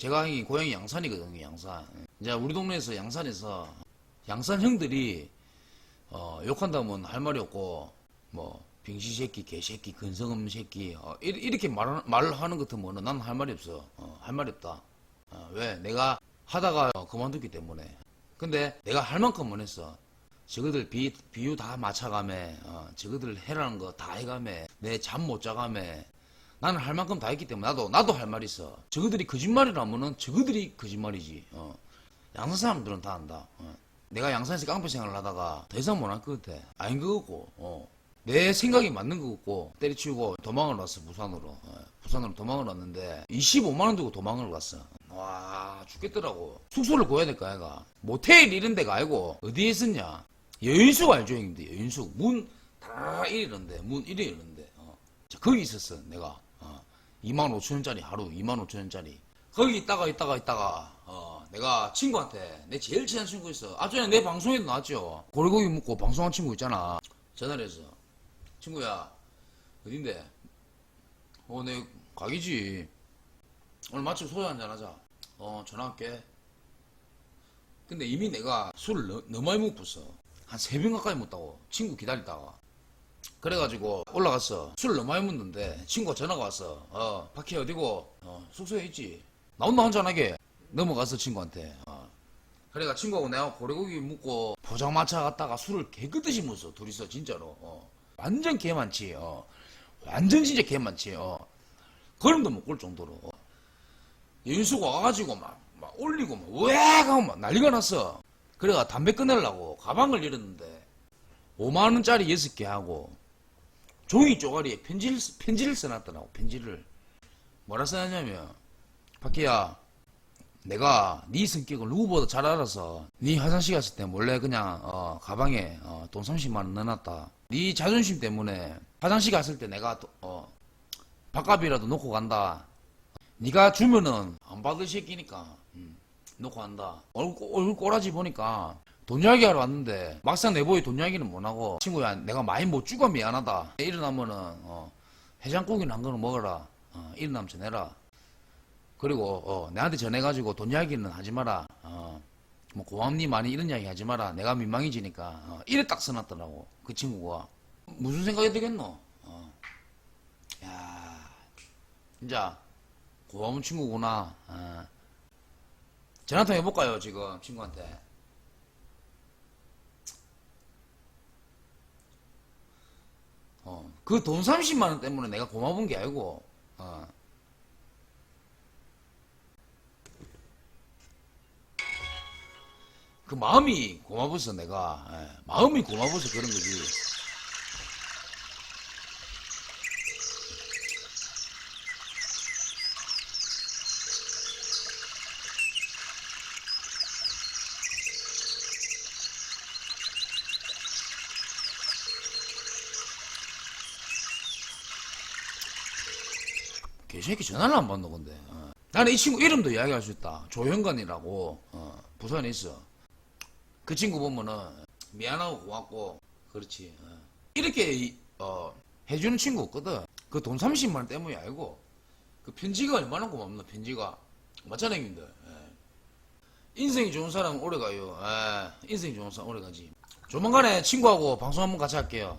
제가 이 고향이 양산이거든요, 양산. 이제 우리 동네에서 양산에서 양산 형들이 어, 욕한다면 할 말이 없고 뭐 빙시 새끼, 개 새끼, 근성없는 새끼 어, 이- 이렇게 말, 말하는 것 같으면 난 할 말이 없어. 어, 할 말이 없다. 어, 왜? 내가 하다가 어, 그만뒀기 때문에. 근데 내가 할 만큼은 했어. 저거들 비, 비유 다 맞춰가매, 어, 저거들 해라는 거 다 해가매, 내잠 못 자가매, 나는 할 만큼 다 했기 때문에 나도, 나도 할 말 있어. 저거들이 거짓말이라면은 저거들이 거짓말이지, 어. 양산 사람들은 다 안다, 어. 내가 양산에서 깡패 생활을 하다가 더 이상 못할 것 같아. 아닌 것 같고, 어. 내 생각이 맞는 것 같고, 때려치우고 도망을 왔어, 부산으로. 어, 부산으로 도망을 왔는데, 25만원 두고 도망을 갔어. 와, 죽겠더라고. 숙소를 구해야 될 거 아이가. 모텔 이런 데가 아니고, 어디에 있었냐? 여인숙 알죠, 형님들? 여인숙. 문, 다 이러는데, 문 이래 이러는데, 어. 자, 거기 있었어, 내가. 어. 2만 5천 원짜리 하루, 2만 5천 원짜리. 거기 있다가 있다가 있다가, 어, 내가 친구한테, 내 제일 친한 친구 있어. 아, 전에 내 방송에도 나왔죠. 고래고기 먹고 방송한 친구 있잖아. 전화를 해서, 친구야, 어딘데? 어, 내 가기지. 오늘 마침 소주 한잔 하자. 어, 전화할게. 근데 이미 내가 술을 너, 너무 많이 먹었어. 한세병 가까이 먹다고. 친구 기다리다가. 그래가지고 올라갔어. 술을 너무 많이 먹는데 친구가 전화가 왔어. 어, 박희 어디고? 어, 숙소에 있지. 나온나 한잔하게. 넘어갔어, 친구한테. 어. 그래가 친구하고 내가 고래고기 먹고 포장마차 갔다가 술을 개끄듯이 먹었어. 둘이서 진짜로. 어. 완전 개 많지. 어. 완전 진짜 개 많지. 어. 걸음도 못 걸 정도로. 어. 윤수가 와가지고 막, 막 올리고 막, 왜! 하고 막 난리가 났어. 그래가 담배 끊으려고 가방을 열었는데, 5만원짜리 6개 하고, 종이 쪼가리에 편지를, 쓰- 편지를 써놨더라고, 편지를. 뭐라 써놨냐면, 박희야, 내가 네 성격을 누구보다 잘 알아서 네 화장실 갔을 때 몰래 그냥 어, 가방에 어, 돈 30만 원 넣어놨다. 네 자존심 때문에 화장실 갔을 때 내가 또, 어, 밥값이라도 놓고 간다. 네가 주면은 안 받을 새끼니까 음, 놓고 한다. 얼굴, 얼굴 꼬라지 보니까 돈 이야기 하러 왔는데 막상 내보이 돈 이야기는 못하고 친구야 내가 많이 못 주고 미안하다. 일어나면은 어, 해장국이나 한 거는 먹어라. 어, 일어나면 전해라. 그리고 어, 내한테 전해가지고 돈 이야기는 하지 마라. 어, 뭐 고맙니 많이 이런 이야기 하지 마라. 내가 민망해지니까 어, 이래 딱 써놨더라고 그 친구가 무슨 생각이 들겠노? 어. 야, 진짜 고마운 친구구나. 어. 전화 통화 해볼까요 지금 친구한테? 어, 그 돈 30만 원 때문에 내가 고마운 게 아니고. 어. 그 마음이 고마워서 내가 예, 마음이 고마워서 그런 거지. 개새끼 전화를 안 받는 건데. 어. 나는 이 친구 이름도 이야기할 수 있다. 조현관이라고 어, 부산에 있어. 그 친구 보면은 미안하고 고맙고 그렇지. 어. 이렇게 이- 어, 해주는 친구 없거든. 그 돈 30만 원 때문이 아니고 그 편지가 얼마나 고맙나 편지가 맞잖아요, 형님들. 예. 인생이 좋은 사람은 오래 가요. 예. 인생이 좋은 사람 오래 가지. 조만간에 친구하고 방송 한번 같이 할게요.